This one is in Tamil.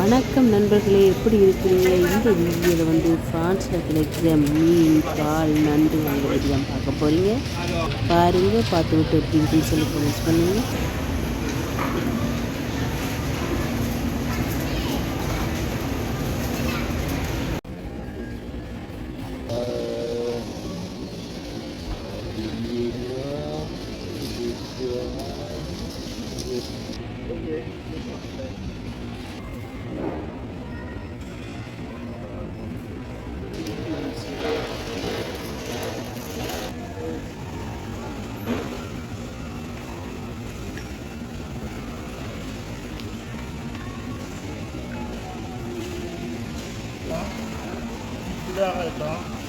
வணக்கம் நண்பர்களே எப்படி இருக்கிறீங்க? இந்த வீடியோவில் வந்து ஃப்ரான்ஸில் கிடைக்கிற மீன் பால் நண்டு வாங்குறது தான் பார்க்க போகிறீங்க பாருங்கள் பார்த்து விட்டு எப்படி இருக்குன்னு சொல்லி கமெண்ட்ஸ் பண்ணுங்கள் Kaya ito.